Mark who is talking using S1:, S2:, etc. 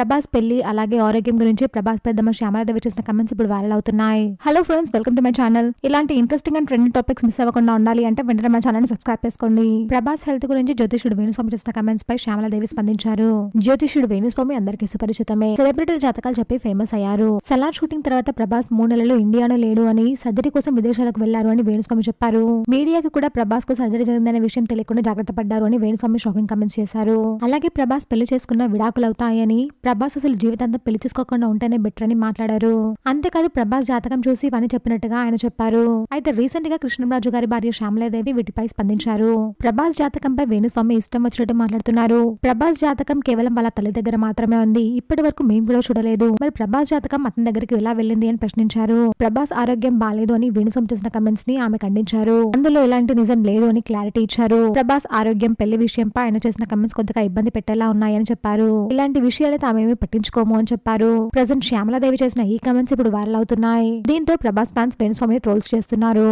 S1: ప్రభాస్ పెళ్ళి అలాగే ఆరోగ్యం గురించి ప్రభాస్ పెద్దమ్మ శ్యామలాదేవి చేసిన కమెంట్స్ ఇప్పుడు వైరల్ అవుతున్నాయి. Hello friends welcome to my channel ఇలాంటి interesting and trending topics miss అవ్వకుండా ఉండాలి అంటే వెంటనే మా ఛానల్ సబ్స్క్రైబ్ చేసుకోండి. ప్రభాస్ హెల్త్ గురించి జ్యోతిషుడు వేణుస్వామి చేసిన కమెంట్స్ పై శ్యామలాదేవి స్పందించారు. జ్యోతిషుడు వేణుస్వామి అందరికీ సుపరిచితమే. సెలబ్రిటీల జాతకాలు చెప్పి ఫేమస్ అయ్యారు. సలార్ షూటింగ్ తర్వాత ప్రభాస్ మూడు నెలలు ఇండియాలో లేడు అని సర్జరీ కోసం విదేశాలకు వెళ్ళారు అని వేణుస్వామి చెప్పారు. మీడియాకి కూడా ప్రభాస్కు సర్జరీ జరిగిందనే విషయం తెలియకుండా జాగ్రత్త పడ్డారు అని వేణుస్వామి షాకింగ్ కమెంట్స్ చేశారు. అలాగే ప్రభాస్ పెళ్ళి చేసుకున్న విడాకులవుతాయని ప్రభాస్ అసలు జీవితాంతం పెళ్ళి చేసుకోకుండా ఉంటేనే బెటర్ అని మాట్లాడారు. అంతేకాదు ప్రభాస్ జాతకం చూసి ఇవన్నీ చెప్పినట్టుగా ఆయన చెప్పారు. అయితే రీసెంట్గా కృష్ణరాజు గారి భార్య శ్యామలాదేవి వీటిపై స్పందించారు. ప్రభాస్ జాతకంపై వేణుస్వామి ఇష్టం వచ్చినట్టు మాట్లాడుతున్నారు. ప్రభాస్ జాతకం కేవలం వాళ్ళ తల్లి దగ్గర మాత్రమే ఉంది. ఇప్పటి వరకు మేము కూడా చూడలేదు. మరి ప్రభాస్ జాతకం అతని దగ్గరికి ఎలా వెళ్ళింది అని ప్రశ్నించారు. ప్రభాస్ ఆరోగ్యం బాగాలేదు అని వేణుస్వామి చేసిన కమెంట్స్ని ఆమె ఖండించారు. అందులో ఎలాంటి నిజం లేదు అని క్లారిటీ ఇచ్చారు. ప్రభాస్ ఆరోగ్యం పెళ్ళి విషయంపై ఆయన చేసిన కమెంట్స్ కొద్దిగా ఇబ్బంది పెట్టేలా ఉన్నాయని చెప్పారు. ఇలాంటి విషయాలు తామేమీ పట్టించుకోము అని చెప్పారు. ప్రజెంట్ శ్యామలాదేవి చేసిన ఈ కమెంట్స్ ఇప్పుడు వైరల్ అవుతున్నాయి. దీంతో ప్రభాస్ ఫ్యాన్స్ వేణుస్వామిని ట్రోల్స్ చేస్తున్నారు.